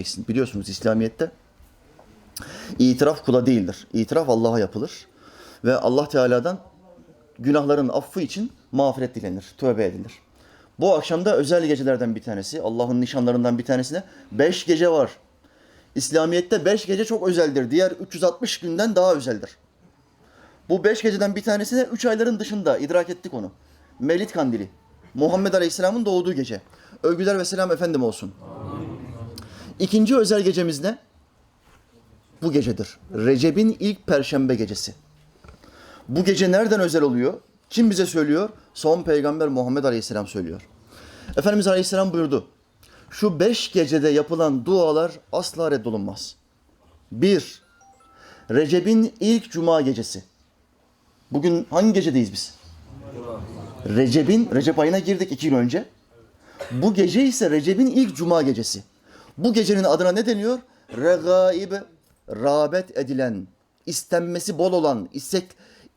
Biliyorsunuz İslamiyet'te itiraf kula değildir. İtiraf Allah'a yapılır. Ve Allah Teala'dan günahların affı için mağfiret dilenir, tövbe edilir. Bu akşam da özel gecelerden bir tanesi, Allah'ın nişanlarından bir tanesi de beş gece var. İslamiyet'te beş gece çok özeldir. Diğer 360 günden daha özeldir. Bu beş geceden bir tanesi de üç ayların dışında idrak ettik onu. Mevlid Kandili. Muhammed Aleyhisselam'ın doğduğu gece. Övgüler ve selam efendim olsun. İkinci özel gecemiz ne? Bu gecedir. Recep'in ilk perşembe gecesi. Bu gece nereden özel oluyor? Kim bize söylüyor? Son peygamber Muhammed Aleyhisselam söylüyor. Efendimiz Aleyhisselam buyurdu. Şu beş gecede yapılan dualar asla reddolunmaz. Bir, Recep'in ilk cuma gecesi. Bugün hangi gecedeyiz biz? Recep'in, Recep ayına girdik iki gün önce. Bu gece ise Recep'in ilk cuma gecesi. Bu gecenin adına ne deniyor? Regaib, rağbet edilen, istenmesi bol olan, istek,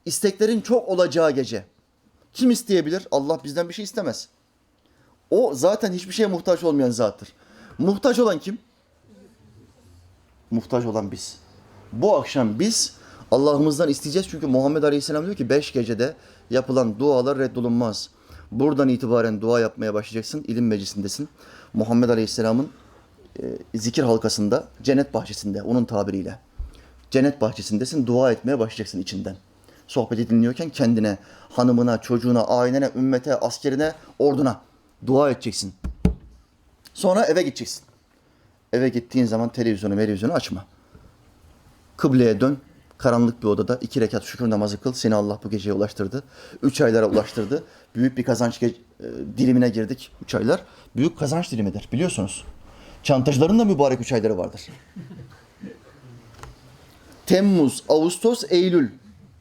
isteklerin çok olacağı gece. Kim isteyebilir? Allah bizden bir şey istemez. O zaten hiçbir şeye muhtaç olmayan zattır. Muhtaç olan kim? Muhtaç olan biz. Bu akşam biz Allah'ımızdan isteyeceğiz çünkü Muhammed Aleyhisselam diyor ki beş gecede yapılan dualar reddolunmaz. Buradan itibaren dua yapmaya başlayacaksın. ilim meclisindesin. Muhammed Aleyhisselam'ın e, zikir halkasında, cennet bahçesinde onun tabiriyle. Cennet bahçesindesin, dua etmeye başlayacaksın içinden. Sohbeti dinliyorken kendine, hanımına, çocuğuna, ailene, ümmete, askerine, orduna dua edeceksin. Sonra eve gideceksin. Eve gittiğin zaman televizyonu, televizyonu açma. Kıbleye dön. Karanlık bir odada iki rekat şükür namazı kıl. Seni Allah bu geceye ulaştırdı. Üç aylara ulaştırdı. Büyük bir kazanç ge- e, dilimine girdik. Üç aylar. Büyük kazanç dilimidir biliyorsunuz. Çantacıların da mübarek üç ayları vardır. Temmuz, Ağustos, Eylül.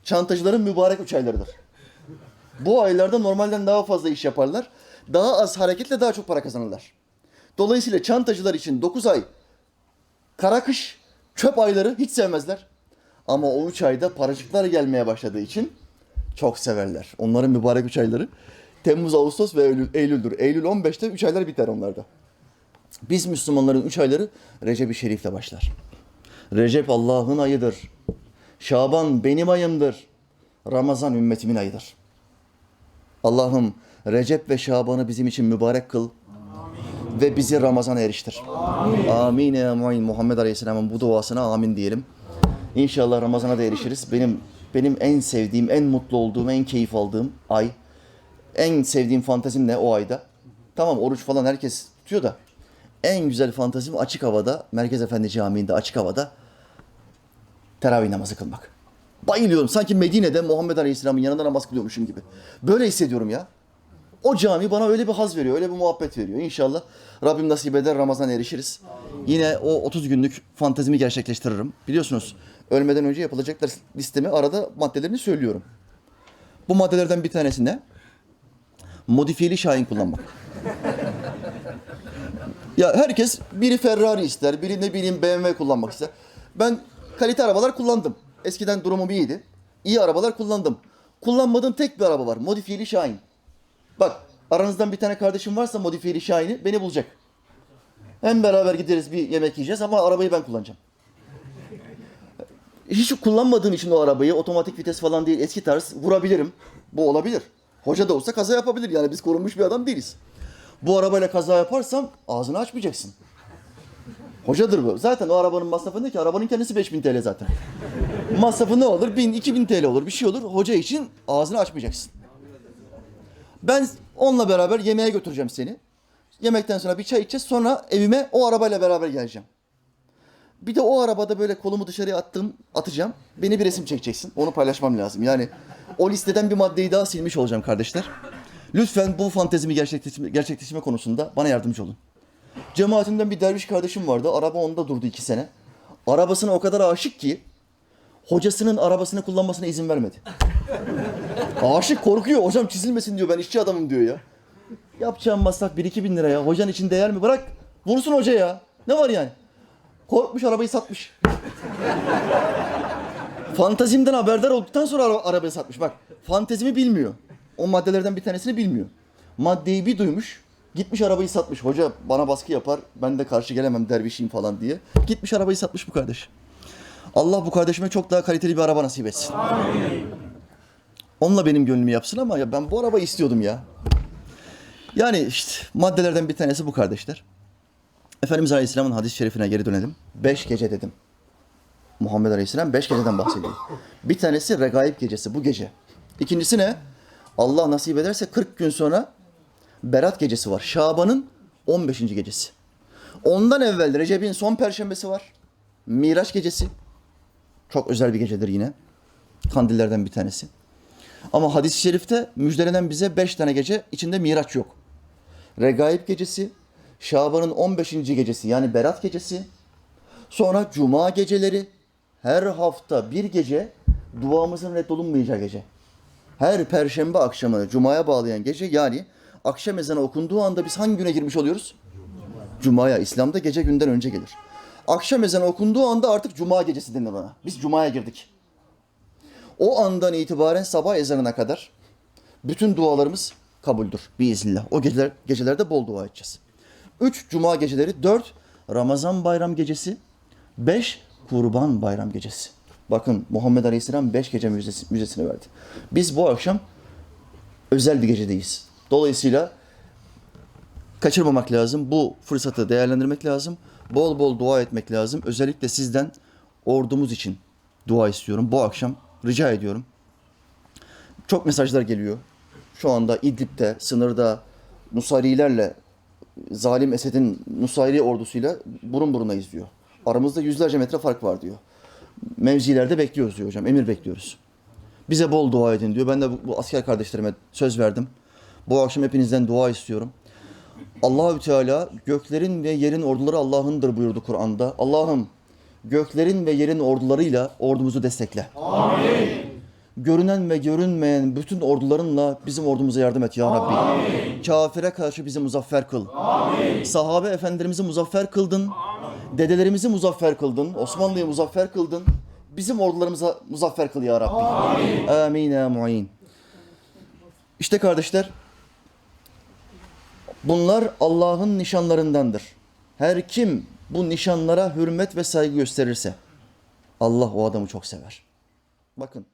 Çantacıların mübarek üç aylarıdır. Bu aylarda normalden daha fazla iş yaparlar. Daha az hareketle daha çok para kazanırlar. Dolayısıyla çantacılar için 9 ay kara kış, çöp ayları hiç sevmezler. Ama o üç ayda paracıklar gelmeye başladığı için çok severler. Onların mübarek üç ayları Temmuz, Ağustos ve Eylül, Eylül'dür. Eylül 15'te üç aylar biter onlarda. Biz Müslümanların üç ayları Recep-i Şerif'le başlar. Recep Allah'ın ayıdır. Şaban benim ayımdır. Ramazan ümmetimin ayıdır. Allah'ım Recep ve Şaban'ı bizim için mübarek kıl. Ve bizi Ramazan'a eriştir. Amin. Amin. ya muin. Muhammed Aleyhisselam'ın bu duasına amin diyelim. İnşallah Ramazan'a da erişiriz. Benim benim en sevdiğim, en mutlu olduğum, en keyif aldığım ay. En sevdiğim fantezim ne o ayda? Tamam oruç falan herkes tutuyor da en güzel fantezim açık havada, Merkez Efendi Camii'nde açık havada teravih namazı kılmak. Bayılıyorum. Sanki Medine'de Muhammed Aleyhisselam'ın yanında namaz kılıyormuşum gibi. Böyle hissediyorum ya. O cami bana öyle bir haz veriyor, öyle bir muhabbet veriyor. İnşallah Rabbim nasip eder Ramazan erişiriz. Yine o 30 günlük fantezimi gerçekleştiririm. Biliyorsunuz ölmeden önce yapılacaklar listemi arada maddelerini söylüyorum. Bu maddelerden bir tanesi ne? Modifiyeli şahin kullanmak. Ya herkes biri Ferrari ister, biri ne bileyim BMW kullanmak ister. Ben kalite arabalar kullandım. Eskiden durumum iyiydi. İyi arabalar kullandım. Kullanmadığım tek bir araba var. Modifiyeli Şahin. Bak aranızdan bir tane kardeşim varsa modifiyeli Şahin'i beni bulacak. Hem beraber gideriz bir yemek yiyeceğiz ama arabayı ben kullanacağım. Hiç kullanmadığım için o arabayı otomatik vites falan değil eski tarz vurabilirim. Bu olabilir. Hoca da olsa kaza yapabilir yani biz korunmuş bir adam değiliz. Bu arabayla kaza yaparsam ağzını açmayacaksın. Hocadır bu. Zaten o arabanın masrafı ne ki? Arabanın kendisi 5000 TL zaten. Masrafı ne olur? 1000, 2000 TL olur. Bir şey olur. Hoca için ağzını açmayacaksın. Ben onunla beraber yemeğe götüreceğim seni. Yemekten sonra bir çay içeceğiz. Sonra evime o arabayla beraber geleceğim. Bir de o arabada böyle kolumu dışarıya attım, atacağım. Beni bir resim çekeceksin. Onu paylaşmam lazım. Yani o listeden bir maddeyi daha silmiş olacağım kardeşler. Lütfen bu fantezimi gerçekleştirme, gerçekleştirme konusunda bana yardımcı olun. Cemaatimden bir derviş kardeşim vardı. Araba onda durdu iki sene. Arabasına o kadar aşık ki hocasının arabasını kullanmasına izin vermedi. aşık korkuyor. Hocam çizilmesin diyor. Ben işçi adamım diyor ya. Yapacağım masraf 1-2 bin lira ya. Hocan için değer mi? Bırak. Vursun hoca ya. Ne var yani? Korkmuş arabayı satmış. Fantazimden haberdar olduktan sonra ara- arabayı satmış. Bak fantezimi bilmiyor. O maddelerden bir tanesini bilmiyor. Maddeyi bir duymuş. Gitmiş arabayı satmış. Hoca bana baskı yapar. Ben de karşı gelemem dervişiyim falan diye. Gitmiş arabayı satmış bu kardeş. Allah bu kardeşime çok daha kaliteli bir araba nasip etsin. Onunla benim gönlümü yapsın ama ya ben bu arabayı istiyordum ya. Yani işte maddelerden bir tanesi bu kardeşler. Efendimiz Aleyhisselam'ın hadis-i şerifine geri dönelim. Beş gece dedim. Muhammed Aleyhisselam beş geceden bahsediyor. Bir tanesi regaib gecesi bu gece. İkincisi ne? Allah nasip ederse 40 gün sonra Berat gecesi var. Şaban'ın 15. gecesi. Ondan evvel Recep'in son perşembesi var. Miraç gecesi. Çok özel bir gecedir yine. Kandillerden bir tanesi. Ama hadis-i şerifte müjdelenen bize beş tane gece içinde Miraç yok. Regaib gecesi, Şaban'ın 15. gecesi yani Berat gecesi, sonra Cuma geceleri, her hafta bir gece duamızın reddolunmayacağı gece. Her perşembe akşamı Cuma'ya bağlayan gece yani akşam ezanı okunduğu anda biz hangi güne girmiş oluyoruz? Cuma'ya. İslam'da gece günden önce gelir. Akşam ezanı okunduğu anda artık Cuma gecesi denir ona. Biz Cuma'ya girdik. O andan itibaren sabah ezanına kadar bütün dualarımız kabuldür biiznillah. O geceler, gecelerde bol dua edeceğiz. Üç Cuma geceleri, dört Ramazan bayram gecesi, beş Kurban bayram gecesi. Bakın Muhammed Aleyhisselam beş gece müjdesi, müjdesini verdi. Biz bu akşam özel bir gecedeyiz. Dolayısıyla kaçırmamak lazım. Bu fırsatı değerlendirmek lazım. Bol bol dua etmek lazım. Özellikle sizden ordumuz için dua istiyorum. Bu akşam rica ediyorum. Çok mesajlar geliyor. Şu anda İdlib'de, sınırda Nusayrilerle, zalim Esed'in Nusayri ordusuyla burun buruna izliyor. Aramızda yüzlerce metre fark var diyor. Mevzilerde bekliyoruz diyor hocam, emir bekliyoruz. Bize bol dua edin diyor. Ben de bu, bu asker kardeşlerime söz verdim. Bu akşam hepinizden dua istiyorum. Allahü Teala göklerin ve yerin orduları Allah'ındır buyurdu Kur'an'da. Allah'ım göklerin ve yerin ordularıyla ordumuzu destekle. Amin. Görünen ve görünmeyen bütün ordularınla bizim ordumuza yardım et ya Rabbi. Amin. Kafire karşı bizi muzaffer kıl. Amin. Sahabe efendilerimizi muzaffer kıldın. Dedelerimizi muzaffer kıldın. Osmanlı'yı muzaffer kıldın. Bizim ordularımıza muzaffer kıl ya Rabbi. Amin. Amin ya. İşte kardeşler Bunlar Allah'ın nişanlarındandır. Her kim bu nişanlara hürmet ve saygı gösterirse Allah o adamı çok sever. Bakın